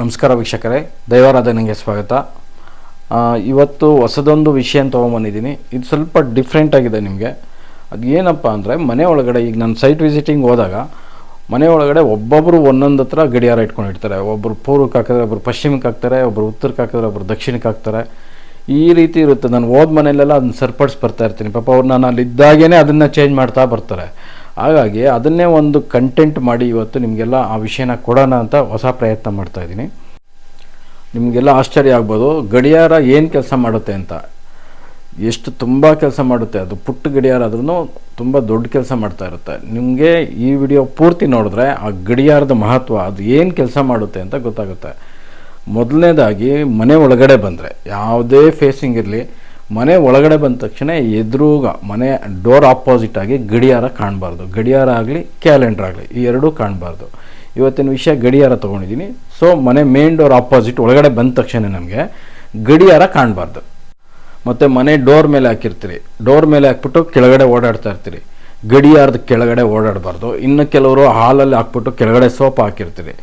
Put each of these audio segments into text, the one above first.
ನಮಸ್ಕಾರ ವೀಕ್ಷಕರೇ, ದೈವಾರಾಧನೆಗೆ ಸ್ವಾಗತ. ಇವತ್ತು ಹೊಸದೊಂದು ವಿಷಯ ತೊಗೊಂಬಂದಿದ್ದೀನಿ. ಇದು ಸ್ವಲ್ಪ ಡಿಫ್ರೆಂಟ್ ಆಗಿದೆ ನಿಮಗೆ. ಅದು ಏನಪ್ಪ ಅಂದರೆ, ಮನೆ ಒಳಗಡೆ ಈಗ ನಾನು ಸೈಟ್ ವಿಸಿಟಿಂಗ್ ಹೋದಾಗ, ಮನೆ ಒಳಗಡೆ ಒಬ್ಬೊಬ್ಬರು ಒಂದೊಂದು ಹತ್ರ ಗಡಿಯಾರ ಇಟ್ಕೊಂಡಿರ್ತಾರೆ ಒಬ್ಬರು ಪೂರ್ವಕ್ಕೆ ಹಾಕಿದ್ರೆ ಒಬ್ಬರು ಪಶ್ಚಿಮಕ್ಕೆ ಹಾಕ್ತಾರೆ ಒಬ್ಬರು ಉತ್ತರಕ್ಕೆ ಹಾಕಿದ್ರೆ ಒಬ್ಬರು ದಕ್ಷಿಣಕ್ಕೆ ಹಾಕ್ತಾರೆ. ಈ ರೀತಿ ಇರುತ್ತೆ. ನಾನು ಹೋದ ಮನೆಯಲ್ಲೆಲ್ಲ ಅದನ್ನ ಸರಿಪಡಿಸಿ ಬರ್ತಾ ಇರ್ತೀನಿ. ಪಾಪ ಅವ್ರು ನಾನು ಅಲ್ಲಿ ಇದ್ದಾಗೇ ಅದನ್ನು ಚೇಂಜ್ ಮಾಡ್ತಾ ಬರ್ತಾರೆ. ಹಾಗಾಗಿ ಅದನ್ನೇ ಒಂದು ಕಂಟೆಂಟ್ ಮಾಡಿ ಇವತ್ತು ನಿಮಗೆಲ್ಲ ಆ ವಿಷಯನ ಕೊಡೋಣ ಅಂತ ಹೊಸ ಪ್ರಯತ್ನ ಮಾಡ್ತಾ ಇದ್ದೀನಿ. ನಿಮಗೆಲ್ಲ ಆಶ್ಚರ್ಯ ಆಗ್ಬೋದು. ಗಡಿಯಾರ ಏನು ಕೆಲಸ ಮಾಡುತ್ತೆ ಅಂತ. ಎಷ್ಟು ತುಂಬ ಕೆಲಸ ಮಾಡುತ್ತೆ. ಅದು ಪುಟ್ಟ ಗಡಿಯಾರ ಆದ್ರೂ ತುಂಬ ದೊಡ್ಡ ಕೆಲಸ ಮಾಡ್ತಾ ಇರುತ್ತೆ. ನಿಮಗೆ ಈ ವಿಡಿಯೋ ಪೂರ್ತಿ ನೋಡಿದ್ರೆ ಆ ಗಡಿಯಾರದ ಮಹತ್ವ, ಅದು ಏನು ಕೆಲಸ ಮಾಡುತ್ತೆ ಅಂತ ಗೊತ್ತಾಗುತ್ತೆ. ಮೊದಲನೇದಾಗಿ ಮನೆ ಒಳಗಡೆ ಬಂದರೆ, ಯಾವುದೇ ಫೇಸಿಂಗ್ ಇರಲಿ ಮನೆ ಒಳಗಡೆ ಬಂದ ತಕ್ಷಣ ಎದುರುಗ ಮನೆ ಡೋರ್ ಆಪೋಸಿಟ್ ಆಗಿ ಗಡಿಯಾರ ಕಾಣಬಾರ್ದು. ಗಡಿಯಾರ ಆಗಲಿ ಕ್ಯಾಲೆಂಡರ್ ಆಗಲಿ, ಈ ಎರಡೂ ಕಾಣಬಾರ್ದು. ಇವತ್ತಿನ ವಿಷಯ ಗಡಿಯಾರ ತೊಗೊಂಡಿದ್ದೀನಿ ಸೊ ಮನೆ ಮೇನ್ ಡೋರ್ ಆಪೋಸಿಟ್ ಒಳಗಡೆ ಬಂದ ತಕ್ಷಣ ನಮಗೆ ಗಡಿಯಾರ ಕಾಣಬಾರ್ದು. ಮತ್ತು ಮನೆ ಡೋರ್ ಮೇಲೆ ಹಾಕಿರ್ತೀರಿ. ಡೋರ್ ಮೇಲೆ ಹಾಕ್ಬಿಟ್ಟು ಕೆಳಗಡೆ ಓಡಾಡ್ತಾ ಇರ್ತೀರಿ. ಗಡಿಯಾರದ ಕೆಳಗಡೆ ಓಡಾಡಬಾರ್ದು. ಇನ್ನು ಕೆಲವರು ಹಾಲಲ್ಲಿ ಹಾಕ್ಬಿಟ್ಟು ಕೆಳಗಡೆ ಸೋಪ್ ಹಾಕಿರ್ತೀರಿ.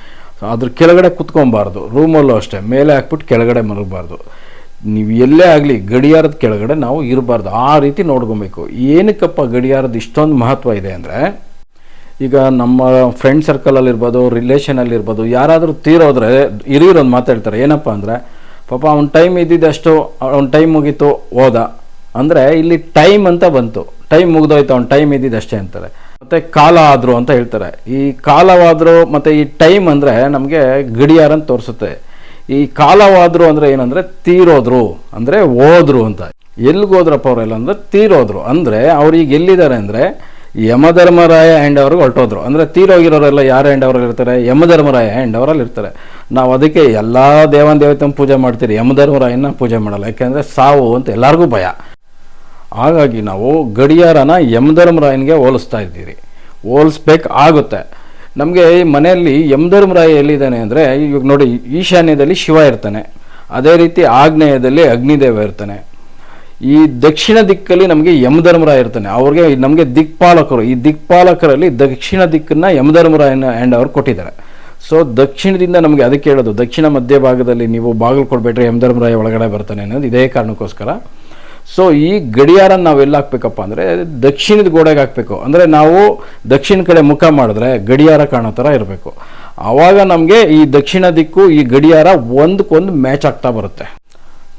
ಅದ್ರ ಕೆಳಗಡೆ ಕುತ್ಕೊಬಾರ್ದು. ರೂಮಲ್ಲೂ ಅಷ್ಟೇ. ಮೇಲೆ ಹಾಕ್ಬಿಟ್ಟು ಕೆಳಗಡೆ ಮಲಗಬಾರ್ದು. ನೀವು ಎಲ್ಲೇ ಆಗಲಿ ಗಡಿಯಾರದ ಕೆಳಗಡೆ ನಾವು ಇರಬಾರ್ದು. ಆ ರೀತಿ ನೋಡ್ಕೊಬೇಕು. ಏನಕ್ಕಪ್ಪ ಗಡಿಯಾರದ ಇಷ್ಟೊಂದು ಮಹತ್ವ ಇದೆ ಅಂದರೆ, ಈಗ ನಮ್ಮ ಫ್ರೆಂಡ್ ಸರ್ಕಲಲ್ಲಿರ್ಬೋದು ರಿಲೇಷನಲ್ಲಿರ್ಬೋದು ಯಾರಾದರೂ ತೀರೋದ್ರೆ ಹಿರಿಯರೊಂದು ಮಾತಾಡ್ತಾರೆ ಏನಪ್ಪ ಅಂದರೆ, ಪಾಪ ಅವ್ನ ಟೈಮ್ ಇದ್ದಿದ್ದಷ್ಟು ಅವ್ನ ಟೈಮ್ ಮುಗೀತು, ಹೋದ. ಅಂದರೆ ಇಲ್ಲಿ ಟೈಮ್ ಅಂತ ಬಂತು. ಟೈಮ್ ಮುಗಿದೋಯ್ತು, ಅವ್ನ ಟೈಮ್ ಇದ್ದಿದ್ದಷ್ಟೇ ಅಂತಾರೆ. ಮತ್ತು ಕಾಲ ಆದರು ಅಂತ ಹೇಳ್ತಾರೆ. ಈ ಕಾಲವಾದರೂ ಮತ್ತು ಈ ಟೈಮ್ ಅಂದರೆ ನಮಗೆ ಗಡಿಯಾರ ಅಂತ ತೋರಿಸುತ್ತೆ. ಈ ಕಾಲವಾದರು ಅಂದರೆ ಏನಂದರೆ ತೀರೋದ್ರು, ಅಂದರೆ ಹೋದ್ರು ಅಂತ. ಎಲ್ಲಿಗೋದ್ರಪ್ಪ ಅವರೆಲ್ಲ ಅಂದರೆ ತೀರೋದ್ರು. ಅಂದರೆ ಅವ್ರಿಗೆ ಎಲ್ಲಿದ್ದಾರೆ ಅಂದರೆ ಯಮಧರ್ಮರಾಯ ಆ್ಯಂಡ್ ಅವ್ರಿಗೆ ಹೊರಟೋದ್ರು. ಅಂದರೆ ತೀರೋಗಿರೋರೆಲ್ಲ ಯಾರು ಆ್ಯಂಡ್ ಅವರಲ್ಲಿ ಇರ್ತಾರೆ? ಯಮಧರ್ಮರಾಯ ಆ್ಯಂಡ್ ಅವರಲ್ಲಿ ಇರ್ತಾರೆ. ನಾವು ಅದಕ್ಕೆ ಎಲ್ಲ ದೇವನ ದೇವತೆ ಪೂಜೆ ಮಾಡ್ತೀರಿ, ಯಮಧರ್ಮರಾಯನ್ನ ಪೂಜೆ ಮಾಡಲ್ಲ. ಯಾಕೆಂದರೆ ಸಾವು ಅಂತ ಎಲ್ಲರಿಗೂ ಭಯ. ಹಾಗಾಗಿ ನಾವು ಗಡಿಯಾರನ ಯಮಧರ್ಮರಾಯನಿಗೆ ಹೋಲಿಸ್ತಾ ಇದ್ದೀರಿ. ಹೋಲಿಸ್ಬೇಕು ಆಗುತ್ತೆ. ನಮಗೆ ಈ ಮನೆಯಲ್ಲಿ ಯಮಧರ್ಮರಾಯ ಎಲ್ಲಿದ್ದಾನೆ ಅಂದರೆ, ಇವಾಗ ನೋಡಿ, ಈಶಾನ್ಯದಲ್ಲಿ ಶಿವ ಇರ್ತಾನೆ. ಅದೇ ರೀತಿ ಆಗ್ನೇಯದಲ್ಲಿ ಅಗ್ನಿದೇವ ಇರ್ತಾನೆ. ಈ ದಕ್ಷಿಣ ದಿಕ್ಕಲ್ಲಿ ನಮಗೆ ಯಮಧರ್ಮರಾಯ ಇರ್ತಾನೆ. ಅವ್ರಿಗೆ ನಮಗೆ ದಿಕ್ಪಾಲಕರು, ಈ ದಿಕ್ಪಾಲಕರಲ್ಲಿ ದಕ್ಷಿಣ ದಿಕ್ಕನ್ನ ಯಮಧರ್ಮರಾಯನ ಆ್ಯಂಡ್ ಅವ್ರು ಕೊಟ್ಟಿದ್ದಾರೆ. ಸೊ ದಕ್ಷಿಣದಿಂದ ನಮಗೆ ಅದಕ್ಕೆ ಹೇಳೋದು, ದಕ್ಷಿಣ ಮಧ್ಯಭಾಗದಲ್ಲಿ ನೀವು ಬಾಗಿಲು ಕೊಡಬೇಟ್ರೆ ಯಮಧರ್ಮರಾಯ ಒಳಗಡೆ ಬರ್ತಾನೆ ಅನ್ನೋದು ಇದೇ ಕಾರಣಕ್ಕೋಸ್ಕರ. ಸೊ ಈ ಗಡಿಯಾರ ನಾವು ಎಲ್ಲಿ ಹಾಕ್ಬೇಕಪ್ಪ ಅಂದರೆ ದಕ್ಷಿಣದ ಗೋಡೆಗೆ ಹಾಕಬೇಕು. ಅಂದರೆ ನಾವು ದಕ್ಷಿಣ ಕಡೆ ಮುಖ ಮಾಡಿದ್ರೆ ಗಡಿಯಾರ ಕಾಣೋ ಥರ ಇರಬೇಕು. ಆವಾಗ ನಮಗೆ ಈ ದಕ್ಷಿಣ ದಿಕ್ಕು, ಈ ಗಡಿಯಾರ ಒಂದಕ್ಕೊಂದು ಮ್ಯಾಚ್ ಆಗ್ತಾ ಬರುತ್ತೆ.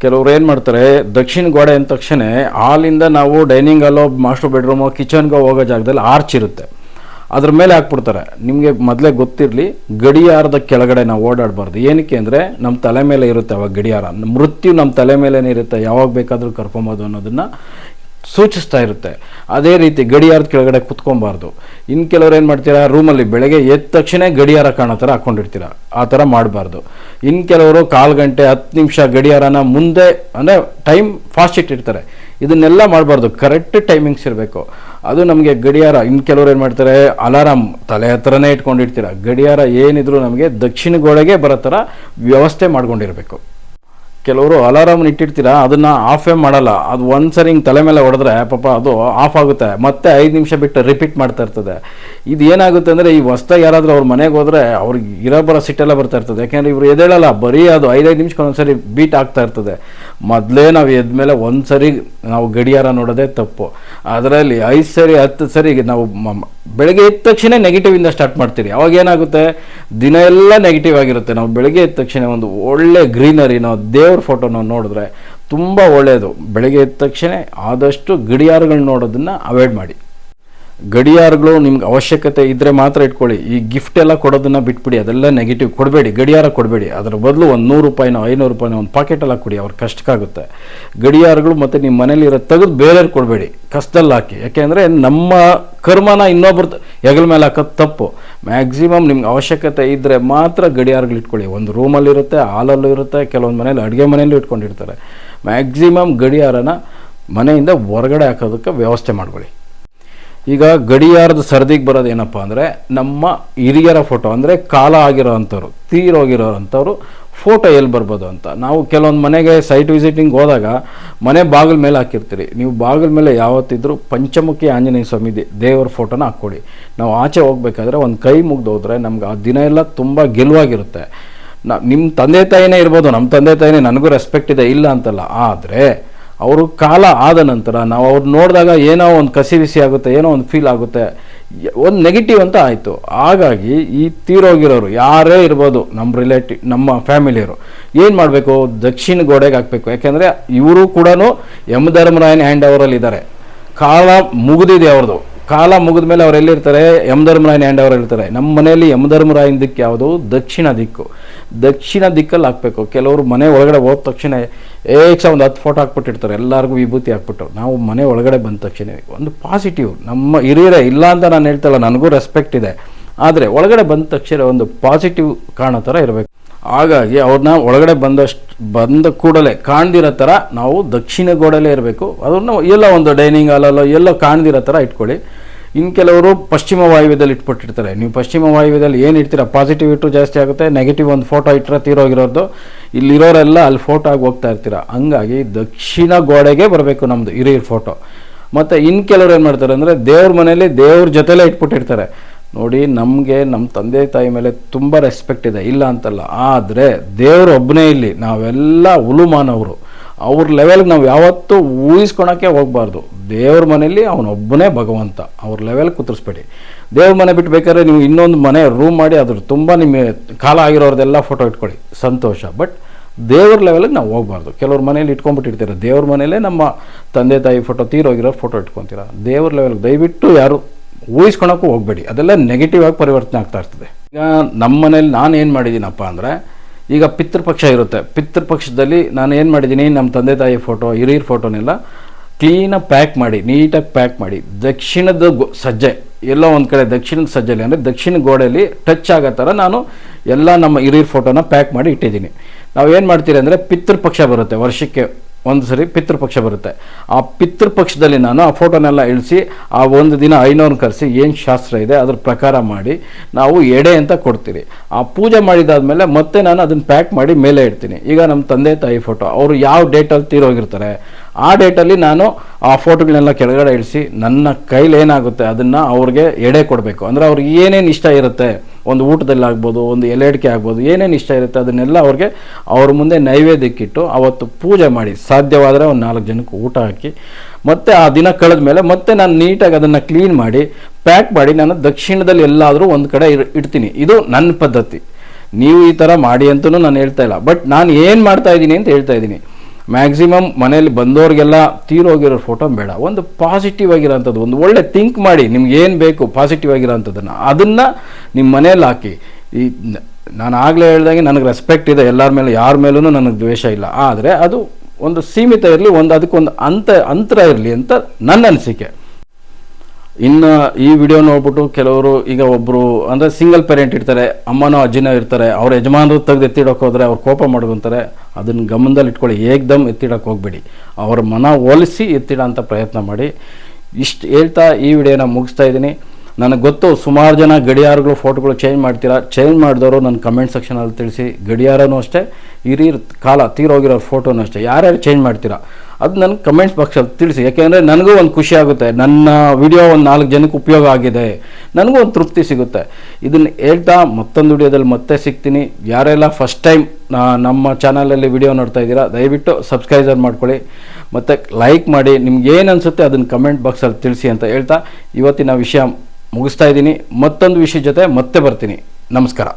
ಕೆಲವ್ರು ಏನು ಮಾಡ್ತಾರೆ, ದಕ್ಷಿಣ ಗೋಡೆ ಅಂದ ತಕ್ಷಣ ಹಾಲಿಂದ ನಾವು ಡೈನಿಂಗ್ ಹಾಲೋ, ಮಾಸ್ಟರ್ ಬೆಡ್ರೂಮೋ, ಕಿಚನ್ಗೋ ಹೋಗೋ ಜಾಗದಲ್ಲಿ ಆರ್ಚ್ ಇರುತ್ತೆ. ಅದ್ರ ಮೇಲೆ ಹಾಕ್ಬಿಡ್ತಾರೆ. ನಿಮಗೆ ಮೊದಲೇ ಗೊತ್ತಿರಲಿ, ಗಡಿಯಾರದ ಕೆಳಗಡೆ ನಾವು ಓಡಾಡಬಾರ್ದು. ಏನಕ್ಕೆ ಅಂದರೆ ನಮ್ಮ ತಲೆ ಮೇಲೆ ಇರುತ್ತೆ ಅವಾಗ ಗಡಿಯಾರ. ಮೃತ್ಯು ನಮ್ಮ ತಲೆ ಮೇಲೇ ಇರುತ್ತೆ. ಯಾವಾಗ ಬೇಕಾದರೂ ಕರ್ಕೊಂಬೋದು ಅನ್ನೋದನ್ನು ಸೂಚಿಸ್ತಾ ಇರುತ್ತೆ. ಅದೇ ರೀತಿ ಗಡಿಯಾರದ ಕೆಳಗಡೆ ಕುತ್ಕೊಬಾರ್ದು. ಇನ್ನು ಕೆಲವ್ರು ಏನು ಮಾಡ್ತೀರಾ, ರೂಮಲ್ಲಿ ಬೆಳಗ್ಗೆ ಎದ್ದ ತಕ್ಷಣ ಗಡಿಯಾರ ಕಾಣೋ ಥರ ಹಾಕ್ಕೊಂಡಿರ್ತೀರ ಆ ಥರ ಮಾಡಬಾರ್ದು. ಇನ್ನು ಕೆಲವರು ಕಾಲು ಗಂಟೆ, ಹತ್ತು ನಿಮಿಷ ಗಡಿಯಾರನ ಮುಂದೆ, ಅಂದರೆ, ಟೈಮ್ ಫಾಸ್ಟ್ ಇಟ್ಟಿರ್ತಾರೆ. ಇದನ್ನೆಲ್ಲ ಮಾಡಬಾರ್ದು. ಕರೆಕ್ಟ್ ಟೈಮಿಂಗ್ಸ್ ಇರಬೇಕು. ಅದು ನಮಗೆ ಗಡಿಯಾರ ಇನ್ನು ಕೆಲವರು ಏನು ಮಾಡ್ತಾರೆ ಅಲಾರಾಮ್ ತಲೆ ಹತ್ರನೇ ಇಟ್ಕೊಂಡಿರ್ತೀರ. ಗಡಿಯಾರ ಏನಿದ್ರು ನಮಗೆ ದಕ್ಷಿಣ ಗೋಡೆಗೆ ಬರೋ ಥರ ವ್ಯವಸ್ಥೆ ಮಾಡ್ಕೊಂಡಿರಬೇಕು. ಕೆಲವರು ಅಲಾರಾಮ್ನ ಇಟ್ಟಿರ್ತೀರ, ಅದನ್ನು ಆಫೇ ಮಾಡಲ್ಲ. ಅದು ಒಂದು ಸರಿ ಹಿಂಗೆ ತಲೆ ಮೇಲೆ ಹೊಡೆದ್ರೆ, ಪಾಪ ಅದು ಆಫ್ ಆಗುತ್ತೆ. ಮತ್ತೆ ಐದು ನಿಮಿಷ ಬಿಟ್ಟು ರಿಪೀಟ್ ಮಾಡ್ತಾ ಇರ್ತದೆ. ಇದು ಏನಾಗುತ್ತೆ ಅಂದರೆ, ಈ ಹೊಸ್ದಾಗಿ ಯಾರಾದರೂ ಅವ್ರ ಮನೆಗೆ ಹೋದರೆ ಅವ್ರಿಗೆ ಇರೋ ಬರೋ ಸಿಟ್ಟೆಲ್ಲ ಬರ್ತಾ ಇರ್ತದೆ. ಯಾಕೆಂದರೆ ಇವರು ಎದೇಳಲ್ಲ ಬರೀ ಅದು ಐದೈದು ನಿಮಿಷಕ್ಕೆ ಒಂದ್ಸರಿ ಬೀಟ್ ಆಗ್ತಾ ಇರ್ತದೆ. ಮೊದಲೇ ನಾವು ಎದ್ಮೇಲೆ ಒಂದು ಸರಿ ನಾವು ಗಡಿಯಾರ ನೋಡೋದೇ ತಪ್ಪು. ಅದರಲ್ಲಿ ಐದು ಸರಿ, ಹತ್ತು ಸರಿ ನಾವು ಬೆಳಗ್ಗೆ ಎದ್ದ ತಕ್ಷಣ ನೆಗೆಟಿವಿಂದ ಸ್ಟಾರ್ಟ್ ಮಾಡ್ತೀರಿ. ಅವಾಗ ಏನಾಗುತ್ತೆ? ದಿನ ಎಲ್ಲ ನೆಗೆಟಿವ್ ಆಗಿರುತ್ತೆ. ನಾವು ಬೆಳಗ್ಗೆ ಎದ್ದ ತಕ್ಷಣ ಒಂದು ಒಳ್ಳೆ ಗ್ರೀನರಿ ನಾವು ದೇವ್ರ ಫೋಟೋನ ನೋಡಿದ್ರೆ ತುಂಬ ಒಳ್ಳೆಯದು ಬೆಳಗ್ಗೆ ಎದ್ದ ತಕ್ಷಣ ಆದಷ್ಟು ಗಡಿಯಾರಗಳನ್ನ ನೋಡೋದನ್ನು ಅವಾಯ್ಡ್ ಮಾಡಿ. ಗಡಿಯಾರಗಳು ನಿಮ್ಗೆ ಅವಶ್ಯಕತೆ ಇದ್ದರೆ ಮಾತ್ರ ಇಟ್ಕೊಳ್ಳಿ. ಈ ಗಿಫ್ಟ್ ಎಲ್ಲ ಕೊಡೋದನ್ನ ಬಿಟ್ಬಿಡಿ. ಅದೆಲ್ಲ ನೆಗೆಟಿವ್ ಕೊಡಬೇಡಿ. ಗಡಿಯಾರ ಕೊಡಬೇಡಿ. ಅದರ ಬದಲು ಒಂದು ನೂರು ರೂಪಾಯಿನೋ, ಐನೂರು ರೂಪಾಯಿನೋ ಒಂದು ಪಾಕೆಟೆಲ್ಲ ಕೊಡಿ. ಅವ್ರ ಕಷ್ಟಕ್ಕಾಗುತ್ತೆ. ಗಡಿಯಾರಗಳು ಮತ್ತು ನಿಮ್ಮ ಮನೇಲಿರೋ ತೆಗೆದು ಬೇರೆಯವ್ರು ಕೊಡಬೇಡಿ. ಕಷ್ಟದಲ್ಲಿ ಹಾಕಿ. ಯಾಕೆಂದರೆ ನಮ್ಮ ಕರ್ಮನ ಇನ್ನೊಬ್ರದ್ದು ಹೆಗಲ ಮೇಲೆ ಹಾಕೋದು ತಪ್ಪು. ಮ್ಯಾಕ್ಸಿಮಮ್ ನಿಮ್ಗೆ ಅವಶ್ಯಕತೆ ಇದ್ದರೆ ಮಾತ್ರ ಗಡಿಯಾರಗಳು ಇಟ್ಕೊಳ್ಳಿ. ಒಂದು ರೂಮಲ್ಲಿರುತ್ತೆ ಹಾಲಲ್ಲೂ ಇರುತ್ತೆ, ಕೆಲವೊಂದು ಮನೇಲಿ ಅಡುಗೆ ಮನೆಯಲ್ಲೂ ಇಟ್ಕೊಂಡಿರ್ತಾರೆ. ಮ್ಯಾಕ್ಸಿಮಮ್ ಗಡಿಯಾರನ ಮನೆಯಿಂದ ಹೊರಗಡೆ ಹಾಕೋದಕ್ಕೆ ವ್ಯವಸ್ಥೆ ಮಾಡ್ಕೊಳ್ಳಿ. ಈಗ ಗಡಿಯಾರದ ಸರದಿಗೆ ಬರೋದು ಏನಪ್ಪ ಅಂದರೆ ನಮ್ಮ ಹಿರಿಯರ ಫೋಟೋ ಅಂದರೆ ಕಾಲ ಆಗಿರೋ ಅಂಥವ್ರು ತೀರೋಗಿರೋ ಅಂಥವ್ರು ಫೋಟೋ ಎಲ್ಲಿ ಬರ್ಬೋದು ಅಂತ. ನಾವು ಕೆಲವೊಂದು ಮನೆಗೆ ಸೈಟ್ ವಿಸಿಟಿಂಗ್ ಹೋದಾಗ ಮನೆ ಬಾಗಿಲ ಮೇಲೆ ಹಾಕಿರ್ತೀರಿ. ನೀವು ಬಾಗಿಲ ಮೇಲೆ ಯಾವತ್ತಿದ್ರೂ ಪಂಚಮುಖಿ ಆಂಜನೇಯ ಸ್ವಾಮಿ ದೇವರ ಫೋಟೋನ ಹಾಕ್ಕೊಡಿ. ನಾವು ಆಚೆ ಹೋಗ್ಬೇಕಾದ್ರೆ ಒಂದು ಕೈ ಮುಗ್ದು ಹೋದ್ರೆ ನಮ್ಗೆ ಆ ದಿನ ಎಲ್ಲ ತುಂಬ ಗೆಲುವಾಗಿರುತ್ತೆ. ನಿಮ್ಮ ತಂದೆ ತಾಯಿನೇ ಇರ್ಬೋದು ನಮ್ಮ ತಂದೆ ತಾಯಿನೇ ನನಗೂ ರೆಸ್ಪೆಕ್ಟ್ ಇದೆ, ಇಲ್ಲ ಅಂತಲ್ಲ. ಆದರೆ ಅವರು ಕಾಲ ಆದ ನಂತರ ನಾವು ಅವ್ರು ನೋಡಿದಾಗ ಏನೋ ಒಂದು ಕಸಿವಿಸಿ ಆಗುತ್ತೆ, ಏನೋ ಒಂದು ಫೀಲ್ ಆಗುತ್ತೆ, ಒಂದು ನೆಗೆಟಿವ್ ಅಂತ ಆಯಿತು. ಹಾಗಾಗಿ ಈ ತೀರೋಗಿರೋರು ಯಾರೇ ಇರ್ಬೋದು ನಮ್ಮ ರಿಲೇಟಿವ್ ನಮ್ಮ ಫ್ಯಾಮಿಲಿಯವರು ಏನು ಮಾಡಬೇಕು? ದಕ್ಷಿಣ ಗೋಡೆಗೆ ಹಾಕಬೇಕು. ಯಾಕೆಂದರೆ ಇವರು ಕೂಡ ಯಮಧರ್ಮರಾಯನ ಹ್ಯಾಂಡ್ ಓವರಲ್ಲಿ ಇದ್ದಾರೆ. ಕಾಲ ಮುಗಿದಿದೆ ಅವ್ರದ್ದು ಕಾಲ ಮುಗಿದ ಮೇಲೆ ಅವ್ರು ಎಲ್ಲಿರ್ತಾರೆ? ಯಮಧರ್ಮರಾಯನ ಹ್ಯಾಂಡ್ ಓವರ್ ಇರ್ತಾರೆ. ನಮ್ಮ ಮನೆಯಲ್ಲಿ ಯಮಧರ್ಮರಾಯನ ದಿಕ್ಕು ಯಾವುದು? ದಕ್ಷಿಣ ದಿಕ್ಕು. ದಕ್ಷಿಣ ದಿಕ್ಕಲ್ಲಿ ಹಾಕಬೇಕು. ಕೆಲವರು ಮನೆ ಒಳಗಡೆ ಹೋದ ತಕ್ಷಣ ಏಕ್ಸ ಒಂದು ಹತ್ತು ಫೋಟೋ ಹಾಕ್ಬಿಟ್ಟಿರ್ತಾರೆ. ಎಲ್ಲರಿಗೂ ವಿಭೂತಿ ಹಾಕ್ಬಿಟ್ಟು. ನಾವು ಮನೆ ಒಳಗಡೆ ಬಂದ ತಕ್ಷಣ ಒಂದು ಪಾಸಿಟಿವ್ ನಮ್ಮ ಹಿರಿಯರೇ ಇಲ್ಲ ಅಂತ ನಾನು ಹೇಳ್ತಲ್ಲ, ನನಗೂ ರೆಸ್ಪೆಕ್ಟ್ ಇದೆ. ಆದರೆ ಒಳಗಡೆ ಬಂದ ತಕ್ಷಣ ಒಂದು ಪಾಸಿಟಿವ್ ಕಾಣೋ ಥರ ಇರಬೇಕು. ಹಾಗಾಗಿ ಅವ್ರನ್ನ ಒಳಗಡೆ ಬಂದಷ್ಟು, ಬಂದ ಕೂಡಲೇ ಕಾಣ್ದಿರೋ ಥರ ನಾವು ದಕ್ಷಿಣ ಗೋಡಲೇ ಇರಬೇಕು. ಅದನ್ನು ಎಲ್ಲ ಒಂದು ಡೈನಿಂಗ್ ಹಾಲಲ್ಲೋ ಎಲ್ಲೋ ಕಾಣ್ದಿರೋ ಥರ ಇಟ್ಕೊಳ್ಳಿ. ಇನ್ನು ಕೆಲವರು ಪಶ್ಚಿಮ ವಾಯುವ್ಯದಲ್ಲಿ ಇಟ್ಬಿಟ್ಟಿರ್ತಾರೆ. ನೀವು ಪಶ್ಚಿಮ ವಾಯುವ್ಯದಲ್ಲಿ ಏನು ಇಡ್ತೀರಾ? ಪಾಸಿಟಿವ್ ಇಟ್ಟು ಜಾಸ್ತಿ ಆಗುತ್ತೆ ನೆಗೆಟಿವ್ ಒಂದು ಫೋಟೋ ಇಟ್ಟರೆ ತೀರೋಗಿರೋದು ಇಲ್ಲಿರೋರೆಲ್ಲ ಅಲ್ಲಿ ಫೋಟೋ ಆಗಿ ಹೋಗ್ತಾ ಇರ್ತೀರ? ಹಂಗಾಗಿ ದಕ್ಷಿಣ ಗೋಡೆಗೆ ಬರಬೇಕು ನಮ್ಮದು ಹಿರಿಯರ ಫೋಟೋ ಮತ್ತು ಇನ್ನು ಕೆಲವ್ರು ಏನು ಮಾಡ್ತಾರೆ ಅಂದರೆ ದೇವ್ರ ಮನೇಲಿ ದೇವ್ರ ಜೊತೆಲೇ ಇಟ್ಬಿಟ್ಟಿರ್ತಾರೆ. ನೋಡಿ, ನಮಗೆ ನಮ್ಮ ತಂದೆ ತಾಯಿ ಮೇಲೆ ತುಂಬ ರೆಸ್ಪೆಕ್ಟ್ ಇದೆ. ಇಲ್ಲ ಅಂತಲ್ಲ, ಆದರೆ ದೇವರು ಒಬ್ಬನೇ ಇಲ್ಲಿ. ನಾವೆಲ್ಲ ಉಲುಮಾನವರು ಅವ್ರ ಲೆವೆಲ್ಗೆ ನಾವು ಯಾವತ್ತೂ ಊಹಿಸ್ಕೊಳಕ್ಕೆ ಹೋಗಬಾರ್ದು. ದೇವ್ರ ಮನೇಲಿ ಅವನೊಬ್ಬನೇ ಭಗವಂತ. ಅವ್ರ ಲೆವೆಲ್ ಕುದುರಿಸ್ಬೇಡಿ ದೇವ್ರ ಮನೆ ಬಿಟ್ಟು ಬೇಕಾದ್ರೆ ನೀವು ಇನ್ನೊಂದು ಮನೆ ರೂಮ್ ಮಾಡಿ ಅದ್ರ ತುಂಬ ನಿಮ್ಮ ಕಾಲ ಆಗಿರೋರ್ದೆಲ್ಲ ಫೋಟೋ ಇಟ್ಕೊಳ್ಳಿ. ಸಂತೋಷ. ಬಟ್ ದೇವ್ರ ಲೆವೆಲ್ಗೆ ನಾವು ಹೋಗ್ಬಾರ್ದು. ಕೆಲವ್ರ ಮನೇಲಿ ಇಟ್ಕೊಂಡ್ಬಿಟ್ಟಿರ್ತೀರ ದೇವ್ರ ಮನೇಲೇ ನಮ್ಮ ತಂದೆ ತಾಯಿ ಫೋಟೋ ತೀರೋಗಿರೋ ಫೋಟೋ ಇಟ್ಕೊತೀರ. ದೇವ್ರ ಲೆವೆಲ್ಗೆ ದಯವಿಟ್ಟು ಯಾರು ಊಹಿಸ್ಕೊಳಕ್ಕೂ ಹೋಗಬೇಡಿ. ಅದೆಲ್ಲ ನೆಗೆಟಿವ್ ಆಗಿ ಪರಿವರ್ತನೆ ಆಗ್ತಾ ಇರ್ತದೆ. ಈಗ ನಮ್ಮ ಮನೇಲಿ ನಾನು ಏನು ಮಾಡಿದ್ದೀನಪ್ಪ ಅಂದರೆ ಈಗ ಪಿತೃಪಕ್ಷ ಇರುತ್ತೆ. ಪಿತೃಪಕ್ಷದಲ್ಲಿ ನಾನು ಏನು ಮಾಡಿದ್ದೀನಿ ನಮ್ಮ ತಂದೆ ತಾಯಿ ಫೋಟೋ ಹಿರಿಯರ ಫೋಟೋನೆಲ್ಲ ಕ್ಲೀನಾಗಿ ಪ್ಯಾಕ್ ಮಾಡಿ ನೀಟಾಗಿ ಪ್ಯಾಕ್ ಮಾಡಿ, ದಕ್ಷಿಣದ ಸಜ್ಜೆ, ಎಲ್ಲೋ ಒಂದು ಕಡೆ ದಕ್ಷಿಣದ ಸಜ್ಜೆಯಲ್ಲಿ ಅಂದರೆ ದಕ್ಷಿಣ ಗೋಡೆಯಲ್ಲಿ ಟಚ್ ಆಗೋ ಥರ ನಾನು ಎಲ್ಲ ನಮ್ಮ ಹಿರಿಯರ ಫೋಟೋನ ಪ್ಯಾಕ್ ಮಾಡಿ ಇಟ್ಟಿದ್ದೀನಿ. ನಾವು ಏನು ಮಾಡ್ತೀರಿ ಅಂದರೆ ಪಿತೃಪಕ್ಷ ಬರುತ್ತೆ ವರ್ಷಕ್ಕೆ ಒಂದು ಸರಿ ಪಿತೃಪಕ್ಷ ಬರುತ್ತೆ. ಆ ಪಿತೃಪಕ್ಷದಲ್ಲಿ ನಾನು ಆ ಫೋಟೋನೆಲ್ಲ ಇಳಿಸಿ, ಆ ಒಂದು ದಿನ ಐನೋರ್ನ ಕರೆಸಿ ಏನು ಶಾಸ್ತ್ರ ಇದೆ ಅದ್ರ ಪ್ರಕಾರ ಮಾಡಿ ನಾವು ಎಡೆ ಅಂತ ಕೊಡ್ತೀರಿ. ಆ ಪೂಜೆ ಮಾಡಿದಾದ್ಮೇಲೆ ಮತ್ತೆ ನಾನು ಅದನ್ನು ಪ್ಯಾಕ್ ಮಾಡಿ ಮೇಲೆ ಇಡ್ತೀನಿ. ಈಗ ನಮ್ಮ ತಂದೆ ತಾಯಿ ಫೋಟೋ, ಅವರು ಯಾವ ಡೇಟಲ್ಲಿ ತೀರೋಗಿರ್ತಾರೆ, ಆ ಡೇಟಲ್ಲಿ ನಾನು ಆ ಫೋಟೋಗಳನ್ನೆಲ್ಲ ಕೆಳಗಡೆ ಇಳಿಸಿ ನನ್ನ ಕೈಲಿ ಏನಾಗುತ್ತೆ ಅದನ್ನು ಅವ್ರಿಗೆ ಎಡೆ ಕೊಡಬೇಕು. ಅಂದರೆ ಅವ್ರಿಗೆ ಏನೇನು ಇಷ್ಟ ಇರುತ್ತೆ ಒಂದು ಊಟದಲ್ಲಿ ಆಗ್ಬೋದು ಒಂದು ಎಲೆಡಿಕೆ ಆಗ್ಬೋದು, ಏನೇನು ಇಷ್ಟ ಇರುತ್ತೆ ಅದನ್ನೆಲ್ಲ ಅವ್ರಿಗೆ ಅವ್ರ ಮುಂದೆ ನೈವೇದ್ಯಕ್ಕಿಟ್ಟು ಅವತ್ತು ಪೂಜೆ ಮಾಡಿ ಸಾಧ್ಯವಾದರೆ ಒಂದು ನಾಲ್ಕು ಜನಕ್ಕೆ ಊಟ ಹಾಕಿ, ಮತ್ತೆ ಆ ದಿನ ಕಳೆದ ಮೇಲೆ ಮತ್ತೆ ನಾನು ನೀಟಾಗಿ ಅದನ್ನು ಕ್ಲೀನ್ ಮಾಡಿ ಪ್ಯಾಕ್ ಮಾಡಿ ನಾನು ದಕ್ಷಿಣದಲ್ಲಿ ಎಲ್ಲಾದರೂ ಒಂದು ಕಡೆ ಇಡ್- ಇಡ್ತೀನಿ. ಇದು ನನ್ನ ಪದ್ಧತಿ. ನೀವು ಈ ಥರ ಮಾಡಿ ಅಂತಲೂ ನಾನು ಹೇಳ್ತಾ ಇಲ್ಲ. ಬಟ್ ನಾನು ಏನು ಮಾಡ್ತಾ ಇದ್ದೀನಿ ಅಂತ ಹೇಳ್ತಾ ಇದ್ದೀನಿ. ಮ್ಯಾಕ್ಸಿಮಮ್ ಮನೇಲಿ ಬಂದವ್ರಿಗೆಲ್ಲ ತೀರೋಗಿರೋ ಫೋಟೋ ಬೇಡ. ಒಂದು ಪಾಸಿಟಿವ್ ಆಗಿರೋಂಥದ್ದು, ಒಂದು ಒಳ್ಳೆ ಥಿಂಕ್ ಮಾಡಿ, ನಿಮ್ಗೆ ಏನು ಬೇಕು ಪಾಸಿಟಿವ್ ಆಗಿರೋಂಥದ್ದನ್ನು, ಅದನ್ನು ನಿಮ್ಮ ಮನೇಲಿ ಹಾಕಿ. ಈ ನಾನು ಆಗಲೇ ಹೇಳ್ದಂಗೆ ನನಗೆ ರೆಸ್ಪೆಕ್ಟ್ ಇದೆ, ಎಲ್ಲರ ಮೇಲೆ, ಯಾರ ಮೇಲೂ ನನಗೆ ದ್ವೇಷ ಇಲ್ಲ. ಆದರೆ ಅದು ಒಂದು ಸೀಮಿತ ಇರಲಿ, ಒಂದು, ಅದಕ್ಕೊಂದು ಅಂತ, ಅಂತರ ಇರಲಿ ಅಂತ ನನ್ನ ಅನಿಸಿಕೆ. ಇನ್ನು ಈ ವಿಡಿಯೋ ನೋಡ್ಬಿಟ್ಟು ಕೆಲವರು ಈಗ ಒಬ್ಬರು ಅಂದರೆ ಸಿಂಗಲ್ ಪೇರೆಂಟ್ ಇರ್ತಾರೆ, ಅಮ್ಮನೋ ಅಜ್ಜಿನೋ ಇರ್ತಾರೆ, ಅವ್ರ ಯಜಮಾನರು ತೆಗೆದು ಎತ್ತಿಡೋಕೆ ಹೋದರೆ ಅವ್ರು ಕೋಪ ಮಾಡ್ಕೊಂತಾರೆ, ಅದನ್ನು ಗಮನದಲ್ಲಿ ಇಟ್ಕೊಳ್ಳಿ, ಏಕ್ದಮ್ ಎತ್ತಿಡೋಕೆ ಹೋಗಬೇಡಿ. ಅವ್ರ ಮನ ಒಲಿಸಿ ಎತ್ತಿಡೋ ಅಂತ ಪ್ರಯತ್ನ ಮಾಡಿ. ಇಷ್ಟು ಹೇಳ್ತಾ ಈ ವಿಡಿಯೋನ ಮುಗಿಸ್ತಾ ಇದ್ದೀನಿ. ನನಗೆ ಗೊತ್ತು ಸುಮಾರು ಜನ ಗಡಿಯಾರಗಳು, ಫೋಟೋಗಳು ಚೇಂಜ್ ಮಾಡ್ತೀರಾ? ಚೇಂಜ್ ಮಾಡಿದವರು ನನ್ನ ಕಮೆಂಟ್ ಸೆಕ್ಷನಲ್ಲಿ ತಿಳಿಸಿ. ಗಡಿಯಾರನೂ ಅಷ್ಟೇ, ಹಿರಿಯರ ಕಾಲ ತೀರೋಗಿರೋ ಫೋಟೋನೂ ಅಷ್ಟೇ. ಯಾರ್ಯಾರು ಚೇಂಜ್ ಮಾಡ್ತೀರಾ? ಅದು ನನಗೆ ಕಮೆಂಟ್ಸ್ ಬಾಕ್ಸಲ್ಲಿ ತಿಳಿಸಿ. ಯಾಕೆಂದರೆ ನನಗೂ ಒಂದು ಖುಷಿ ಆಗುತ್ತೆ. ನನ್ನ ವಿಡಿಯೋ ಒಂದು ನಾಲ್ಕು ಜನಕ್ಕೆ ಉಪಯೋಗ ಆಗಿದೆ. ನನಗೂ ಒಂದು ತೃಪ್ತಿ ಸಿಗುತ್ತೆ. ಇದನ್ನು ಹೇಳ್ತಾ ಮತ್ತೊಂದು ವಿಡಿಯೋದಲ್ಲಿ ಮತ್ತೆ ಸಿಗ್ತೀನಿ. ಯಾರೆಲ್ಲ ಫಸ್ಟ್ ಟೈಮ್ ನಮ್ಮ ಚಾನಲಲ್ಲಿ ವಿಡಿಯೋ ನೋಡ್ತಾ ಇದ್ದೀರಾ, ದಯವಿಟ್ಟು ಸಬ್ಸ್ಕ್ರೈಬರ್ ಮಾಡ್ಕೊಳ್ಳಿ. ಮತ್ತು ಲೈಕ್ ಮಾಡಿ. ನಿಮ್ಗೆ ಏನು ಅನಿಸುತ್ತೆ ಅದನ್ನು ಕಮೆಂಟ್ ಬಾಕ್ಸಲ್ಲಿ ತಿಳಿಸಿ ಅಂತ ಹೇಳ್ತಾ ಇವತ್ತಿನ ವಿಷಯ ಮುಗಿಸ್ತಾ ಇದ್ದೀನಿ. ಮತ್ತೊಂದು ವಿಷಯ ಜೊತೆ ಮತ್ತೆ ಬರ್ತೀನಿ. ನಮಸ್ಕಾರ.